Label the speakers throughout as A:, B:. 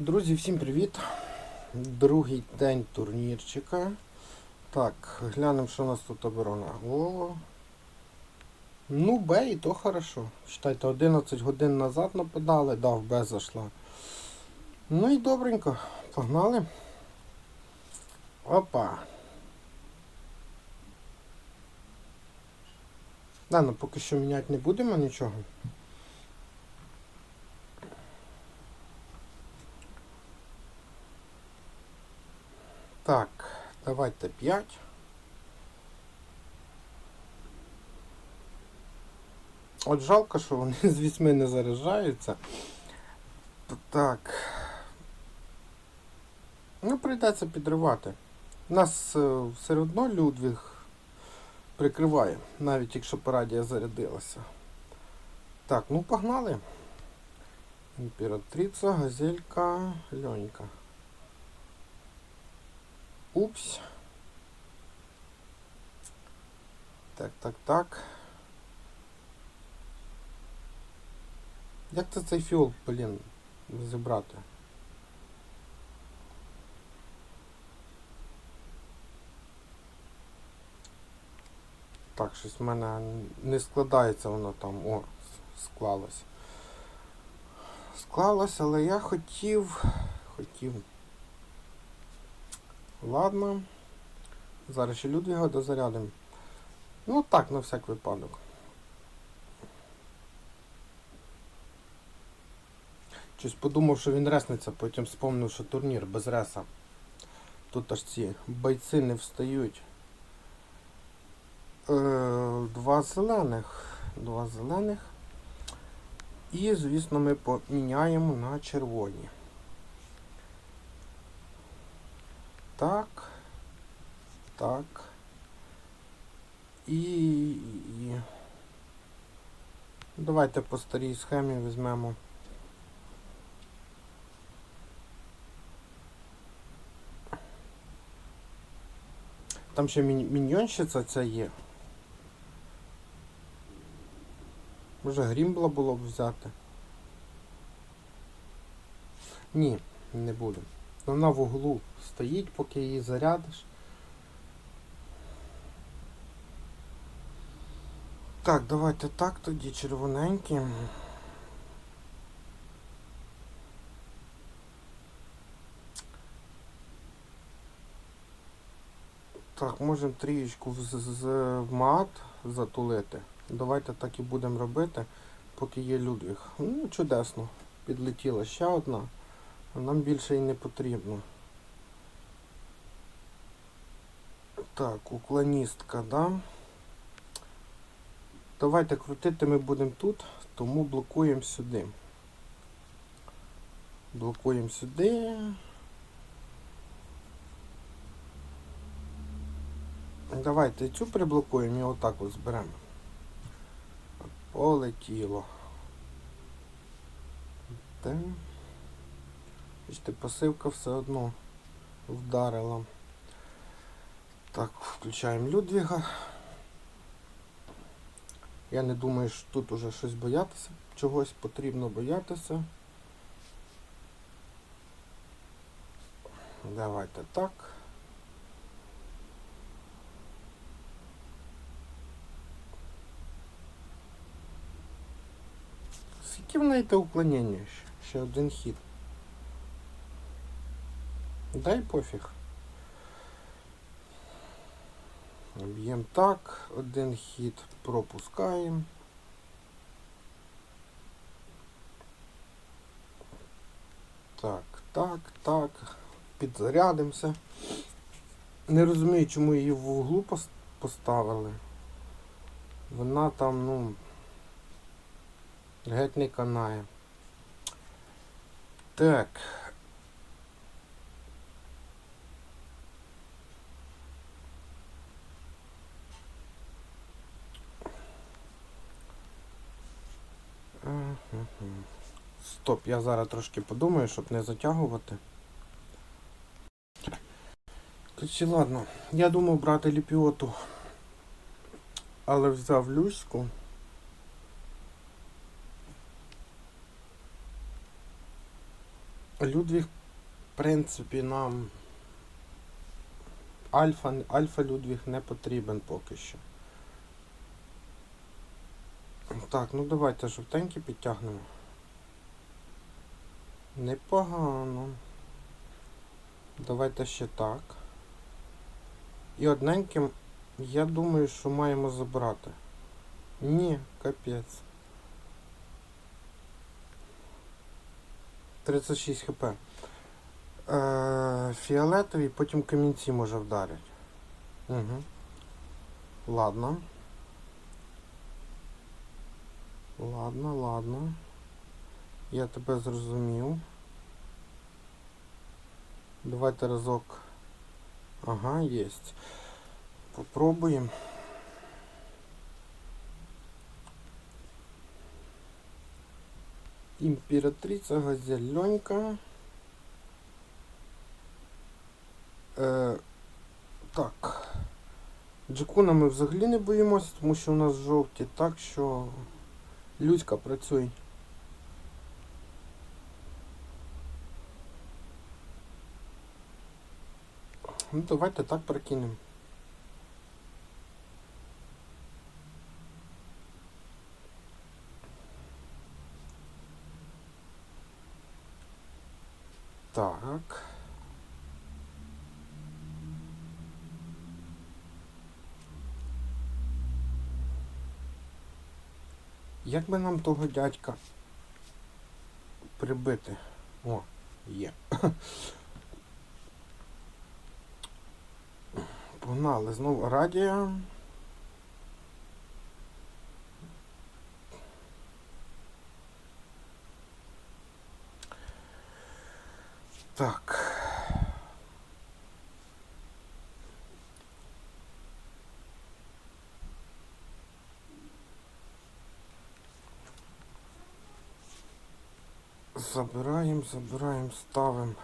A: Друзі, всім привіт! Другий день турнірчика. Так, глянемо, що у нас тут оборона. О. Ну, Б і то хорошо. Читайте, 11 годин назад нападали, да, в Б зайшла. Ну і добренько. Погнали. Опа. Да, ну поки що міняти не будемо нічого. Так, давайте 5. От жалко, що вони з 8 не заряджаються. Так. Ну, прийдеться підривати. Нас е, все одно Людвіг прикриває, навіть якщо парадія зарядилася. Так, ну погнали. Імператриця, газелька, льонька. Упс. Так, так, так. Як це цей фіол, блін, зібрати? Так, щось в мене не складається воно там. О, склалось. Склалось, але я хотів. Хотів. Ладно. Зараз ще Людвіга дозарядимо. Ну так, на всяк випадок. Щось подумав, що він ресниться, потім спомнив, що турнір без реса. Тут аж ці бойці не встають. Е, два зелених. Два зелених. І, звісно, ми поміняємо на червоні. Так. Так. І. і- Давайте по старій схемі візьмемо. Там ще мінь- міньйонщиця ця є. Може грімбла було б взяти. Ні, не буду. Вона в углу стоїть, поки її зарядиш. Так, давайте так тоді червоненькі. Так, можемо трієчку з- з- в мат затулити. Давайте так і будемо робити, поки є Людвіг. Ну, чудесно. Підлетіла ще одна. Нам більше і не потрібно. Так, уклоністка, да? Давайте крутити ми будемо тут, тому блокуємо сюди. Блокуємо сюди. Давайте цю приблокуємо і отак от зберемо. Полетіло. Те. Бачите, пасивка все одно вдарила. Так, включаємо Людвіга. Я не думаю, що тут уже щось боятися. Чогось потрібно боятися. Давайте так. Скільки в неї те уклонення ще? Ще один хід. Дай пофіг. Б'ємо так, один хід пропускаємо. Так, так, так. Підзарядимося. Не розумію, чому її в углу поставили. Вона там, ну, геть не канає. Так. Стоп, я зараз трошки подумаю, щоб не затягувати. Короче, ладно, я думав брати ліпіоту, але взяв люську. Людвіг, в принципі, нам Альфа, Альфа Людвіг не потрібен поки що. Так, ну давайте жовтенький підтягнемо. Непогано. Давайте ще так. І одненьким, я думаю, що маємо забрати. Ні, капець. 36 хп. Е, фіолетовий, потім камінці може вдарять. Угу. Ладно. Ладно, ладно. Я тебе зрозумів. Давайте разок. Ага, єсть. Попробуємо. Імператриця газельонька. Е, так. Джекуна ми взагалі не боїмося, тому що у нас жовті, так що Людька працюй. Ну давайте так прокинемо. Так. Як би нам того дядька прибити? О, є. Погнали знову радіо. Так. Забираємо, забираємо, ставимо.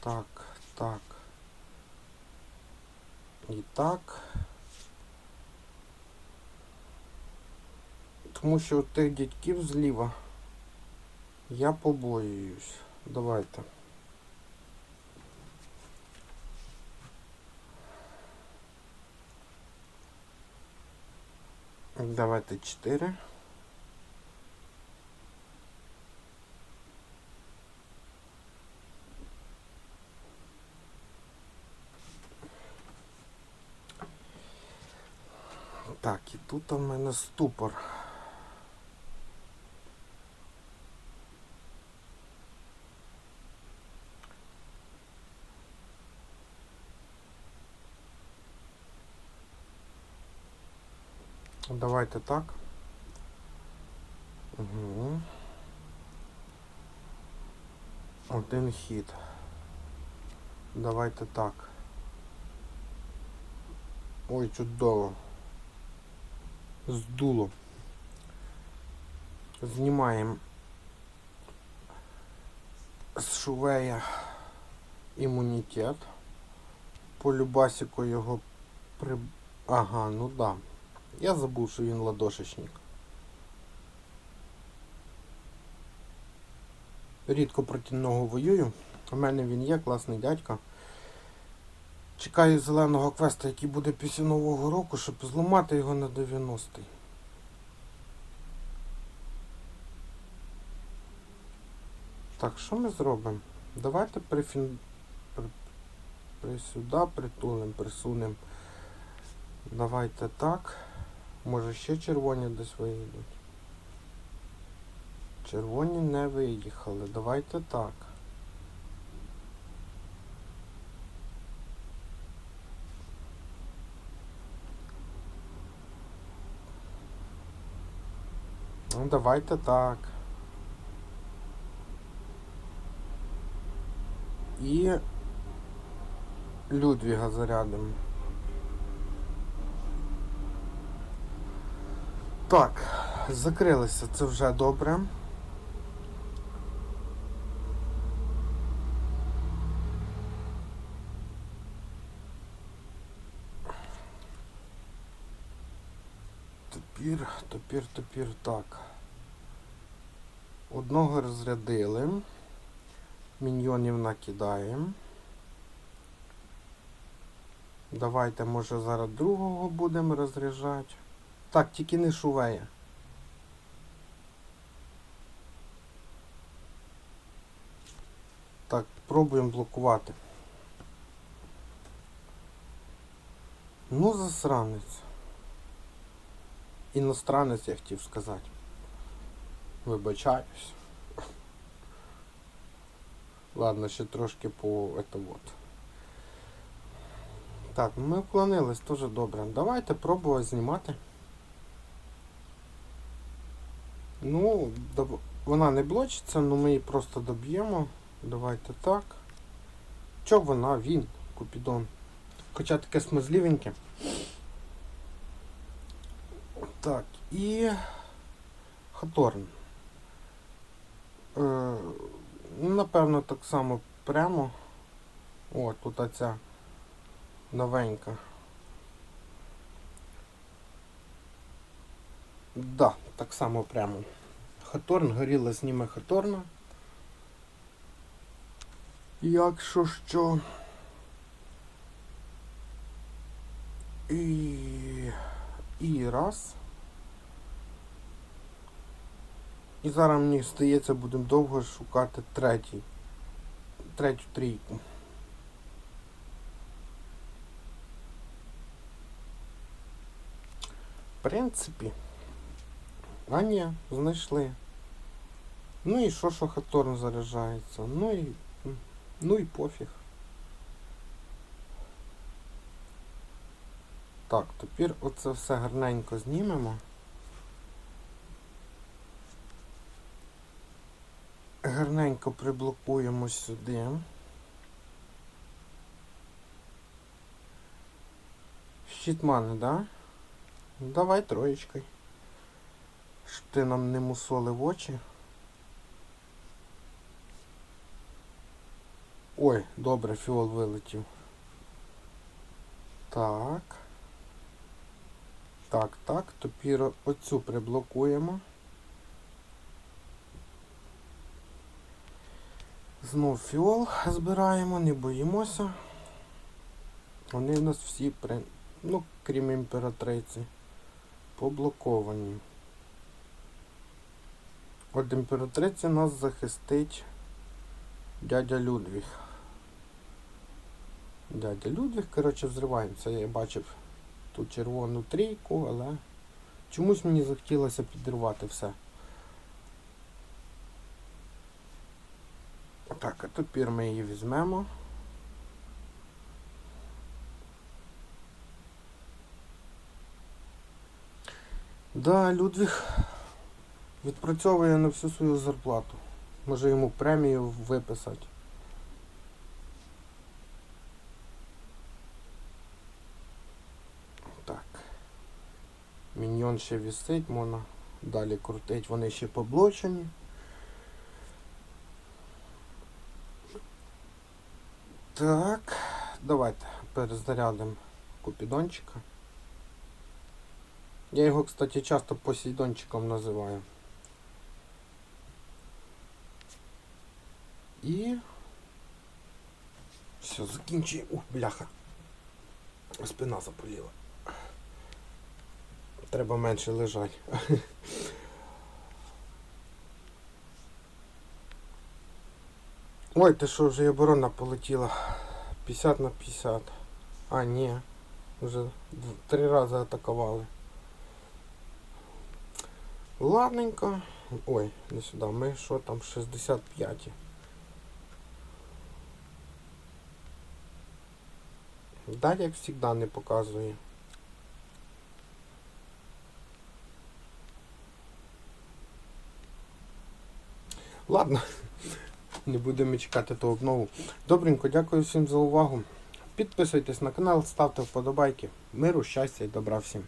A: Так, так. І так. Тому що от тих дядьків зліва я побоююсь. Давайте. Давайте 4. Так, і тут у мене ступор. Давайте так. Угу. Один хід. Давайте так. Ой, чудово. Здуло. Знімаємо з шувея імунітет. По любасіку його при... Ага, ну да. Я забув, що він ладошечник. Рідко проти нього воюю. У мене він є, класний дядька. Чекаю зеленого квеста, який буде після Нового року, щоб зламати його на 90-й. Так, що ми зробимо? Давайте прифін... при... при... сюди притулим, присунемо. Давайте так. Може ще червоні десь виїдуть. Червоні не виїхали. Давайте так. Ну давайте так. І Людвіга зарядимо. Так, закрилися, це вже добре. Тепер, тепер, тепер так. Одного розрядили. Міньйонів накидаємо. Давайте, може, зараз другого будемо розряджати. Так, тільки не шувея. Так, пробуємо блокувати. Ну, засранець. Іностранець, я хотів сказати. Вибачаюсь. Ладно, ще трошки по это вот. Так, ми вклонились дуже добре. Давайте пробувати знімати. Ну, доб- вона не блочиться, але ми її просто доб'ємо. Давайте так. Чо вона? Він, Купідон. Хоча таке смазливеньке. Так, і Хаторн. Е, ну, напевно, так само прямо. О, тут оця новенька. Да, так само прямо. Хаторн, горіла зніме Хаторна. Якщо що. І. І раз. І зараз мені здається, будемо довго шукати третій. Третю трійку. В принципі. А ні, знайшли. Ну і що, що Хаторн заряджається? Ну і. Ну і пофіг. Так, тепер оце все гарненько знімемо. Гарненько приблокуємо сюди. Щитмани, да? Давай троєчкою. Щоб ти нам не мусолив очі. Ой, добре, фіол вилетів. Так. Так, так, тепер оцю приблокуємо. Знов фіол збираємо, не боїмося. Вони в нас всі, при... ну, крім імператриці, поблоковані. От імператриці нас захистить дядя Людвіг. Дядя Людвіг, коротше, взриваємося. Я бачив ту червону трійку, але чомусь мені захотілося підірвати все. Так, а тепер ми її візьмемо. Да, Людвіг відпрацьовує на всю свою зарплату. Може йому премію виписати. Так. Міньйон ще вісить, можна далі крутить, вони ще поблочені. Так, давайте перезарядимо купідончика. Я його, кстати, часто посейдончиком називаю. І... Все, закінчуємо. Ух, бляха. Спина запаліла. Треба менше лежати. Ой, ти що, вже і оборона полетіла. 50 на 50. А, ні. Вже три рази атакували. Ладненько. Ой, не сюди. Ми що там 65. Да, як завжди не показує. Ладно, не будемо чекати того обнову. Добренько, дякую всім за увагу. Підписуйтесь на канал, ставте вподобайки. Миру, щастя і добра всім.